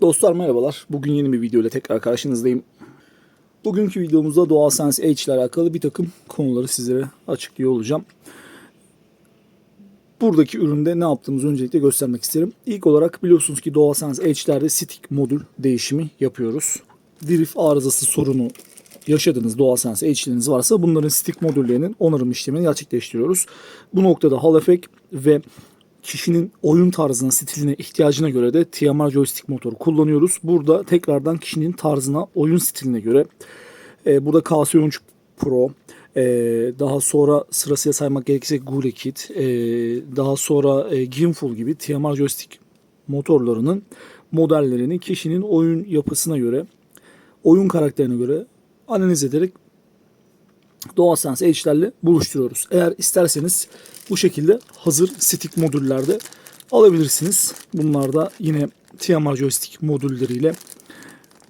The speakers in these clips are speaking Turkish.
Dostlar merhabalar. Bugün yeni bir video ile tekrar karşınızdayım. Bugünkü videomuzda DualSense Edge ile alakalı bir takım konuları sizlere açıklıyor olacağım. Buradaki üründe ne yaptığımızı öncelikle göstermek isterim. İlk olarak biliyorsunuz ki DualSense Edge'lerde stick modül değişimi yapıyoruz. Drift arızası sorunu yaşadığınız DualSense Edge'leriniz varsa bunların stick modüllerinin onarım işlemini gerçekleştiriyoruz. Bu noktada Hall Effect ve kişinin oyun tarzına, stiline, ihtiyacına göre de TMR joystick motoru kullanıyoruz. Burada tekrardan kişinin tarzına, oyun stiline göre e, burada KS13 Pro, e, daha sonra sırasıyla saymak gerekirse Gule Kit, e, daha sonra e, Gimful gibi TMR joystick motorlarının modellerini kişinin oyun yapısına göre, oyun karakterine göre analiz ederek DualSense Edge'lerle buluşturuyoruz. Eğer isterseniz bu şekilde hazır stick modüllerde alabilirsiniz. Bunlar da yine TMR joystick modülleriyle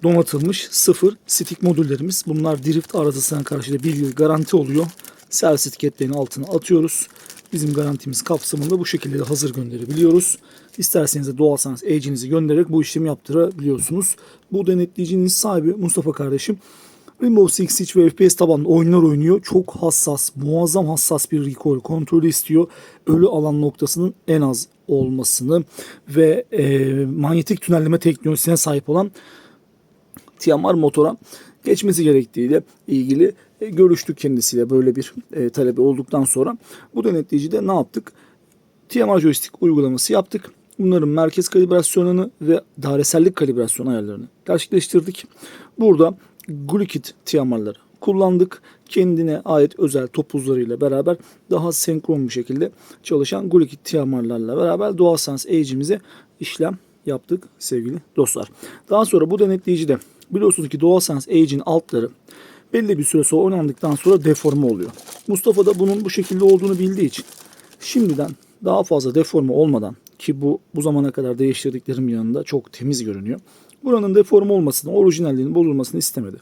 donatılmış sıfır stick modüllerimiz. Bunlar drift arızasına karşı da bir yıl garanti oluyor. Servis etiketlerinin altına atıyoruz. Bizim garantimiz kapsamında bu şekilde de hazır gönderebiliyoruz. İsterseniz de DualSense Edge'inizi göndererek bu işlemi yaptırabiliyorsunuz. Bu denetleyicinin sahibi Mustafa kardeşim Rainbow Six Siege ve FPS tabanlı oyunlar oynuyor. Çok hassas, muazzam hassas bir recoil kontrolü istiyor. Ölü alan noktasının en az olmasını ve e, manyetik tünelleme teknolojisine sahip olan TMR motora geçmesi gerektiğiyle ilgili e, görüştük kendisiyle böyle bir e, talebi olduktan sonra. Bu denetleyicide ne yaptık? TMR joystick uygulaması yaptık. Bunların merkez kalibrasyonunu ve dairesellik kalibrasyon ayarlarını gerçekleştirdik. Burada Glucid TMR'ları kullandık. Kendine ait özel topuzlarıyla beraber daha senkron bir şekilde çalışan Glucid TMR'larla beraber DualSense Edge'imize işlem yaptık sevgili dostlar. Daha sonra bu denetleyicide biliyorsunuz ki DualSense Edge'in altları belli bir süre sonra oynandıktan sonra deforme oluyor. Mustafa da bunun bu şekilde olduğunu bildiği için şimdiden daha fazla deforme olmadan ki bu bu zamana kadar değiştirdiklerim yanında çok temiz görünüyor. Buranın deforme olmasını, orijinalliğinin bozulmasını istemedi.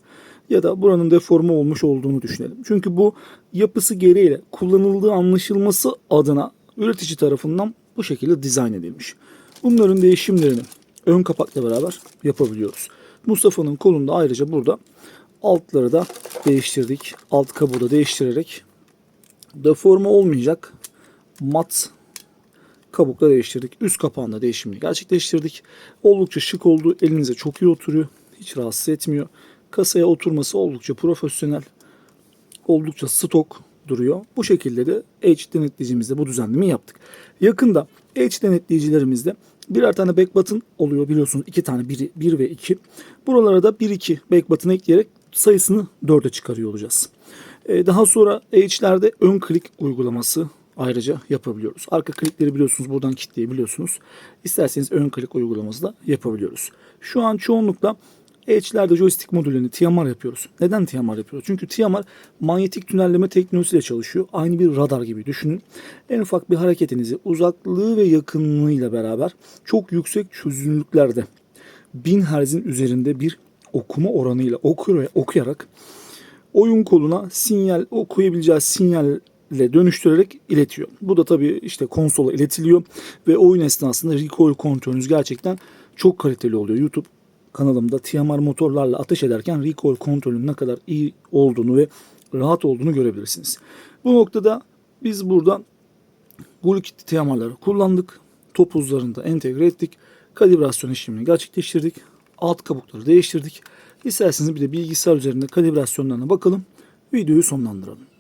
Ya da buranın deforme olmuş olduğunu düşünelim. Çünkü bu yapısı gereğiyle kullanıldığı anlaşılması adına üretici tarafından bu şekilde dizayn edilmiş. Bunların değişimlerini ön kapakla beraber yapabiliyoruz. Mustafa'nın kolunda ayrıca burada altları da değiştirdik. Alt kabuğu da değiştirerek deforme olmayacak mat kabukla değiştirdik. Üst kapağında değişimini gerçekleştirdik. Oldukça şık oldu. Elinize çok iyi oturuyor. Hiç rahatsız etmiyor. Kasaya oturması oldukça profesyonel. Oldukça stok duruyor. Bu şekilde de Edge denetleyicimizde bu düzenlemeyi yaptık. Yakında Edge denetleyicilerimizde birer tane back button oluyor biliyorsunuz. iki tane 1, 1 ve 2. Buralara da 1 2 back button ekleyerek sayısını 4'e çıkarıyor olacağız. Ee, daha sonra Edge'lerde ön klik uygulaması ayrıca yapabiliyoruz. Arka klikleri biliyorsunuz buradan kilitleyebiliyorsunuz. İsterseniz ön klik uygulaması da yapabiliyoruz. Şu an çoğunlukla Edge'lerde joystick modüllerini TMR yapıyoruz. Neden TMR yapıyoruz? Çünkü TMR manyetik tünelleme teknolojisiyle çalışıyor. Aynı bir radar gibi düşünün. En ufak bir hareketinizi uzaklığı ve yakınlığıyla beraber çok yüksek çözünürlüklerde 1000 Hz'in üzerinde bir okuma oranıyla okuyarak oyun koluna sinyal okuyabileceği sinyal ile dönüştürerek iletiyor. Bu da tabii işte konsola iletiliyor ve oyun esnasında recoil kontrolünüz gerçekten çok kaliteli oluyor. YouTube kanalımda TMR motorlarla ateş ederken recoil kontrolün ne kadar iyi olduğunu ve rahat olduğunu görebilirsiniz. Bu noktada biz burada Glucid TMR'ları kullandık. Topuzlarını da entegre ettik. Kalibrasyon işlemini gerçekleştirdik. Alt kabukları değiştirdik. İsterseniz bir de bilgisayar üzerinde kalibrasyonlarına bakalım. Videoyu sonlandıralım.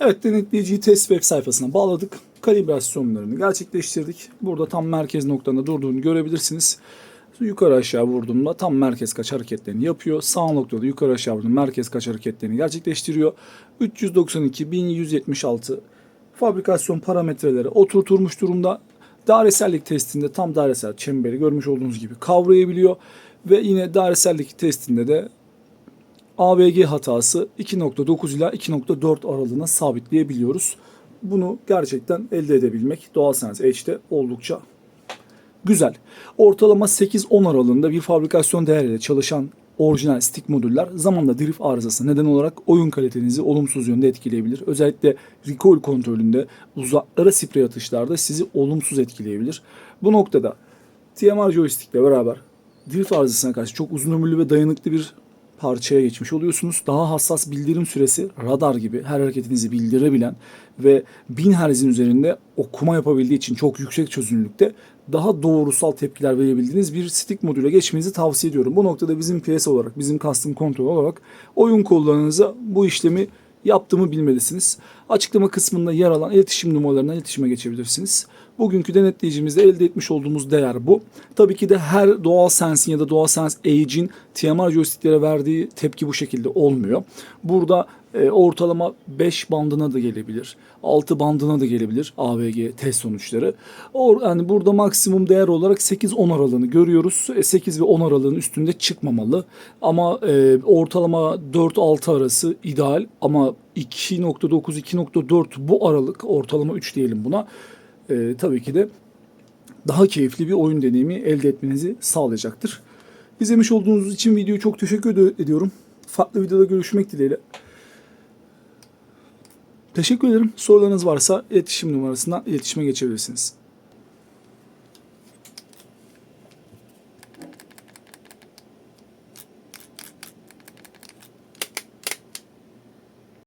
Evet denetleyiciyi test web sayfasına bağladık. Kalibrasyonlarını gerçekleştirdik. Burada tam merkez noktasında durduğunu görebilirsiniz. Yukarı aşağı vurduğumda tam merkez kaç hareketlerini yapıyor. Sağ noktada yukarı aşağı vurduğumda merkez kaç hareketlerini gerçekleştiriyor. 392.176 fabrikasyon parametreleri oturtulmuş durumda. Dairesellik testinde tam dairesel çemberi görmüş olduğunuz gibi kavrayabiliyor. Ve yine dairesellik testinde de AVG hatası 2.9 ila 2.4 aralığına sabitleyebiliyoruz. Bunu gerçekten elde edebilmek DualSense Edge'de oldukça güzel. Ortalama 8-10 aralığında bir fabrikasyon değeriyle çalışan orijinal stick modüller zamanla drift arızası neden olarak oyun kalitenizi olumsuz yönde etkileyebilir. Özellikle recoil kontrolünde uzaklara sprey atışlarda sizi olumsuz etkileyebilir. Bu noktada TMR joystick ile beraber drift arızasına karşı çok uzun ömürlü ve dayanıklı bir parçaya geçmiş oluyorsunuz. Daha hassas bildirim süresi radar gibi her hareketinizi bildirebilen ve 1000 Hz'in üzerinde okuma yapabildiği için çok yüksek çözünürlükte daha doğrusal tepkiler verebildiğiniz bir stick modüle geçmenizi tavsiye ediyorum. Bu noktada bizim PS olarak, bizim custom kontrol olarak oyun kollarınıza bu işlemi yaptığımı bilmelisiniz. Açıklama kısmında yer alan iletişim numaralarına iletişime geçebilirsiniz. Bugünkü denetleyicimizde elde etmiş olduğumuz değer bu. Tabii ki de her DualSense'in ya da DualSense Edge'in TMR joysticklere verdiği tepki bu şekilde olmuyor. Burada e, ortalama 5 bandına da gelebilir. 6 bandına da gelebilir AVG test sonuçları. Or, yani burada maksimum değer olarak 8-10 aralığını görüyoruz. E, 8 ve 10 aralığın üstünde çıkmamalı. Ama e, ortalama 4-6 arası ideal ama 2.9-2.4 bu aralık ortalama 3 diyelim buna. E, tabii ki de daha keyifli bir oyun deneyimi elde etmenizi sağlayacaktır. İzlemiş olduğunuz için videoyu çok teşekkür ed- ediyorum. Farklı videoda görüşmek dileğiyle. Teşekkür ederim. Sorularınız varsa iletişim numarasından iletişime geçebilirsiniz.